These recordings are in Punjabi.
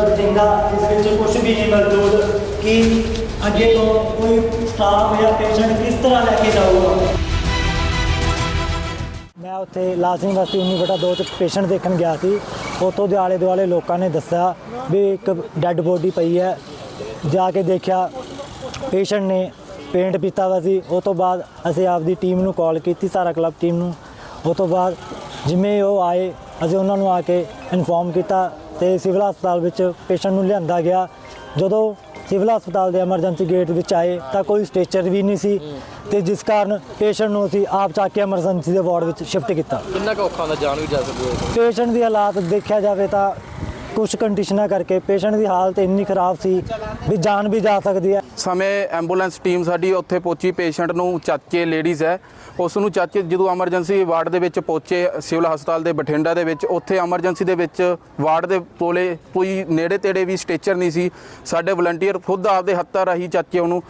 ਬਠਿੰਡਾ ਇਸ ਵਿੱਚ ਕੁਝ ਵੀ ਨਹੀਂ ਮੌਜੂਦ ਕਿ ਅੱਗੇ ਤੋਂ ਕੋਈ ਸਟਾਫ ਜਾਂ ਪੇਸ਼ੈਂਟ ਕਿਸ ਤਰ੍ਹਾਂ ਲੈ ਕੇ ਜਾਊਗਾ। ਮੈਂ ਉੱਥੇ ਲਾਜ਼ਮੀ ਬਸਤੀ 19 ਬਟਾ 2 ਚ ਪੇਸ਼ੈਂਟ ਦੇਖਣ ਗਿਆ ਸੀ। ਉੱਥੋਂ ਦੇ ਆਲੇ ਦੁਆਲੇ ਲੋਕਾਂ ਨੇ ਦੱਸਿਆ ਵੀ ਇੱਕ ਡੈੱਡ ਬੋਡੀ ਪਈ ਹੈ। ਜਾ ਕੇ ਦੇਖਿਆ ਪੇਸ਼ੈਂਟ ਨੇ ਪੇਂਟ ਪੀਤਾ ਵਾ ਸੀ। ਉਹ ਤੋਂ ਬਾਅਦ ਅਸੀਂ ਆਪਦੀ ਟੀਮ ਨੂੰ ਕਾਲ ਕੀਤੀ, ਸਾਰਾ ਕਲੱਬ ਟੀਮ ਨੂੰ। ਉਹ ਤੋਂ ਬਾਅਦ ਜਿਵੇਂ ਉਹ ਆਏ, ਅਸੀਂ ਉਹਨਾਂ ਨੂੰ ਆ ਕੇ ਇਨਫੋਰਮ ਕੀਤਾ। ਤੇ ਸਿਵਲ ਹਸਪਤਾਲ ਵਿੱਚ ਪੇਸ਼ੈਂਟ ਨੂੰ ਲਿਆਂਦਾ ਗਿਆ। ਜਦੋਂ ਸਿਵਲ ਹਸਪਤਾਲ ਦੇ ਐਮਰਜੈਂਸੀ ਗੇਟ ਵਿੱਚ ਆਏ ਤਾਂ ਕੋਈ ਸਟੇਚਰ ਵੀ ਨਹੀਂ ਸੀ ਤੇ ਜਿਸ ਕਾਰਨ ਪੇਸ਼ੈਂਟ ਨੂੰ ਅਸੀਂ ਆਪ ਚੱਕ ਕੇ ਐਮਰਜੈਂਸੀ ਦੇ ਵਾਰਡ ਵਿੱਚ ਸ਼ਿਫਟ ਕੀਤਾ। ਕਿੰਨਾ ਕੁ ਔਖਾ ਹੁੰਦਾ ਜਾਨ ਵੀ ਜਾ ਸਕਦੀ ਹੈ? ਪੇਸ਼ੈਂਟ ਦੀ ਹਾਲਾਤ ਦੇਖਿਆ ਜਾਵੇ ਤਾਂ ਕੁਝ ਕੰਡੀਸ਼ਨਾਂ ਕਰਕੇ ਪੇਸ਼ੈਂਟ ਦੀ ਹਾਲਤ ਇੰਨੀ ਖਰਾਬ ਸੀ ਵੀ ਜਾਨ ਵੀ ਜਾ ਸਕਦੀ ਹੈ। ਸਮੇਂ ਐਂਬੂਲੈਂਸ ਟੀਮ ਸਾਡੀ ਉੱਥੇ ਪਹੁੰਚੀ ਪੇਸ਼ੈਂਟ ਨੂੰ ਚਾਚੇ ਲੇਡੀਜ਼ ਹੈ, ਉਸ ਨੂੰ ਚਾਚੇ ਜਦੋਂ ਐਮਰਜੈਂਸੀ ਵਾਰਡ ਦੇ ਵਿੱਚ ਪਹੁੰਚੇ, ਸਿਵਲ ਹਸਪਤਾਲ ਦੇ ਬਠਿੰਡਾ ਦੇ ਵਿੱਚ, ਉੱਥੇ ਐਮਰਜੈਂਸੀ ਦੇ ਵਿੱਚ ਵਾਰਡ ਦੇ ਕੋਲੇ ਕੋਈ ਨੇੜੇ ਤੇੜੇ ਵੀ ਸਟੇਚਰ ਨਹੀਂ ਸੀ, ਸਾਡੇ ਵਲੰਟੀਅਰ ਖੁਦ ਆਪਦੇ ਹੱਥਾਂ ਰਾਹੀਂ ਚਾਚੇ ਉਹਨੂੰ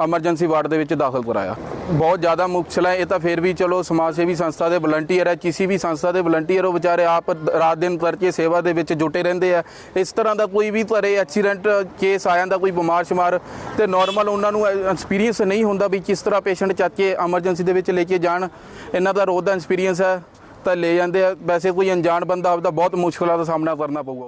ਐਮਰਜੈਂਸੀ ਵਾਰਡ ਦੇ ਵਿੱਚ ਦਾਖਲ ਕਰਾਇਆ। ਬਹੁਤ ਜ਼ਿਆਦਾ ਮੁਸ਼ਕਲ ਹੈ। ਇਹ ਤਾਂ ਫਿਰ ਵੀ ਚਲੋ ਸਮਾਜ ਸੇਵੀ ਸੰਸਥਾ ਦੇ ਵਲੰਟੀਅਰ ਹੈ। ਕਿਸੇ ਵੀ ਸੰਸਥਾ ਦੇ ਵਲੰਟੀਅਰ ਉਹ ਵਿਚਾਰੇ ਆਪ ਰਾਤ ਦਿਨ ਕਰਕੇ ਸੇਵਾ ਦੇ ਵਿੱਚ ਜੁਟੇ ਰਹਿੰਦੇ ਆ। ਇਸ ਤਰ੍ਹਾਂ ਦਾ ਕੋਈ ਵੀ ਘਰੇ ਐਕਸੀਡੈਂਟ ਕੇਸ ਆ ਜਾਂਦਾ, ਕੋਈ ਬਿਮਾਰ ਸ਼ਮਾਰ ਤੇ ਨਾਰਮਲ ਉਹਨਾਂ ਨੂੰ ਐਕਸਪੀਰੀਅੰਸ ਨਹੀਂ ਹੁੰਦਾ ਵੀ ਕਿਸ ਤਰ੍ਹਾਂ ਪੇਸ਼ੈਂਟ ਚੱਕ ਕੇ ਐਮਰਜੈਂਸੀ ਦੇ ਵਿੱਚ ਲੈ ਕੇ ਜਾਣ। ਇਹਨਾਂ ਦਾ ਰੋਜ਼ ਦਾ ਐਕਸਪੀਰੀਅੰਸ ਹੈ, ਤਾਂ ਲੈ ਜਾਂਦੇ ਆ। ਵੈਸੇ ਕੋਈ ਅਣਜਾਣ ਬੰਦਾ ਆਪਦਾ ਬਹੁਤ ਮੁਸ਼ਕਲਾਂ ਦਾ ਸਾਹਮਣਾ ਕਰਨਾ ਪਊਗਾ।